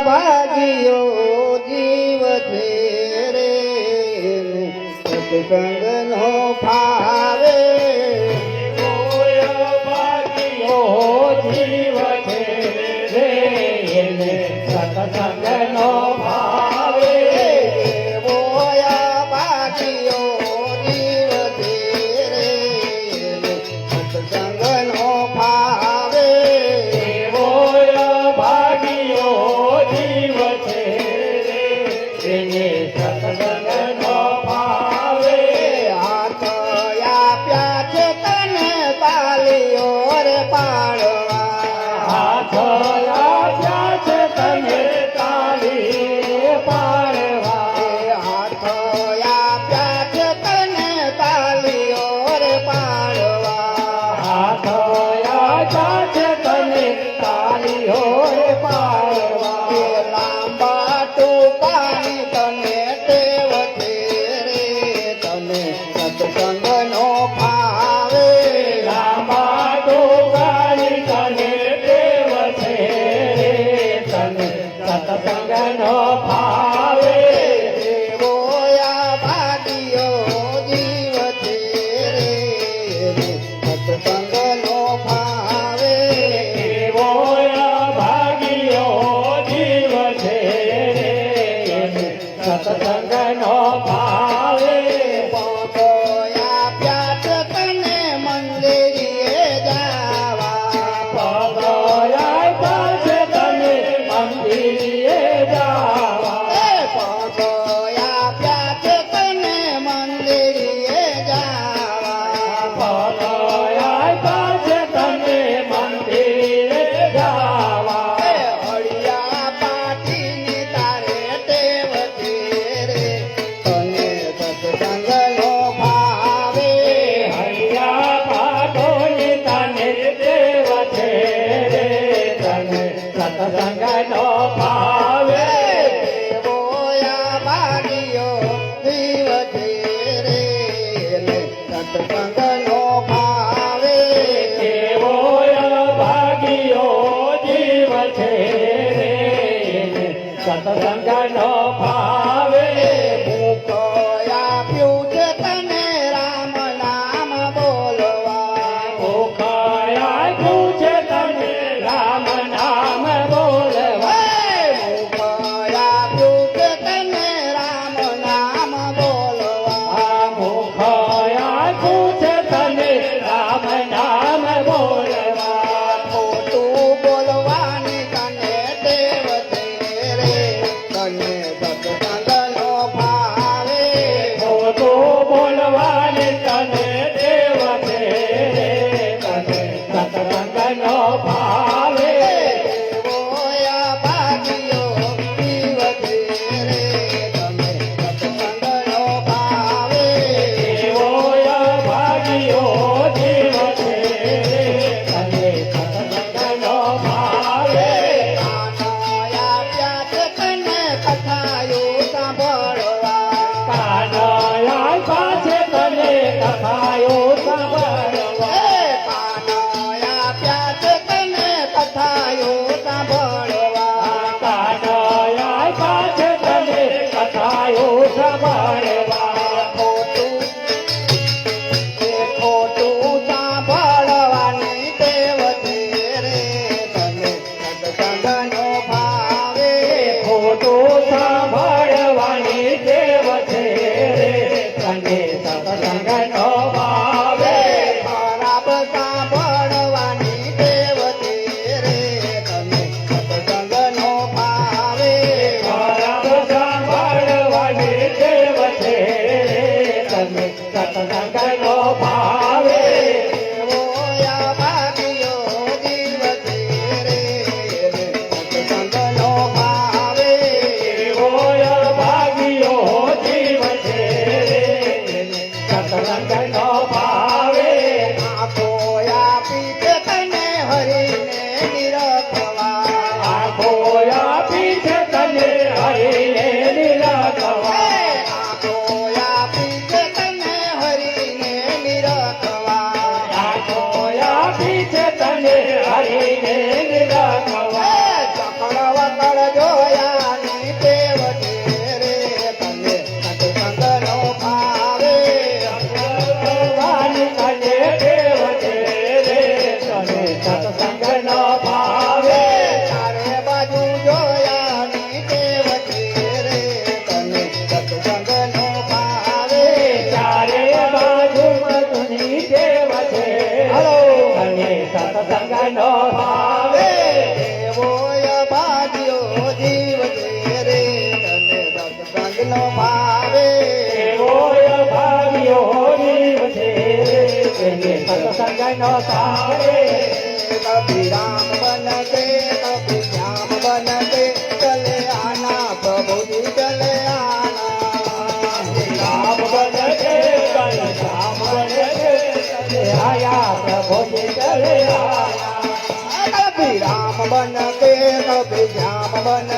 ભાગ્યો જીવ છે રે સત્સંગ તને સત્સંગનો સતસંગ નો ભાવે. એવો અભાગ્યો જીવ છે રે તને સતસંગ નો ભાવે श्रीधामवन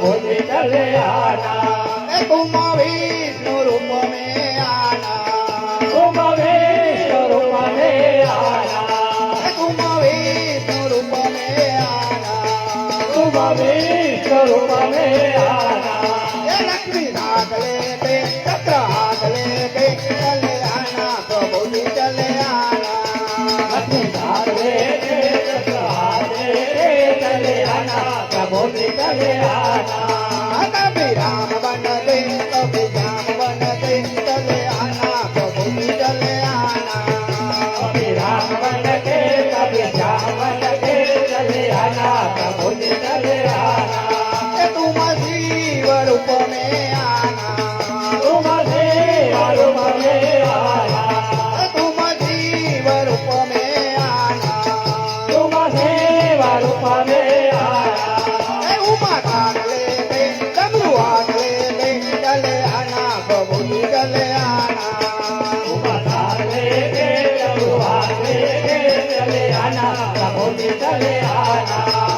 ભોજ ચલે આના તુમ વિષ્ણુ રૂપ મે આના. તુમ વિષ્ણુ રૂપ મે આના. તુમ વિષ્ણુ રૂપ મે આના. તુમ વિષ્ણુ રૂપ મે Bonita de Ana, Ana, चले आना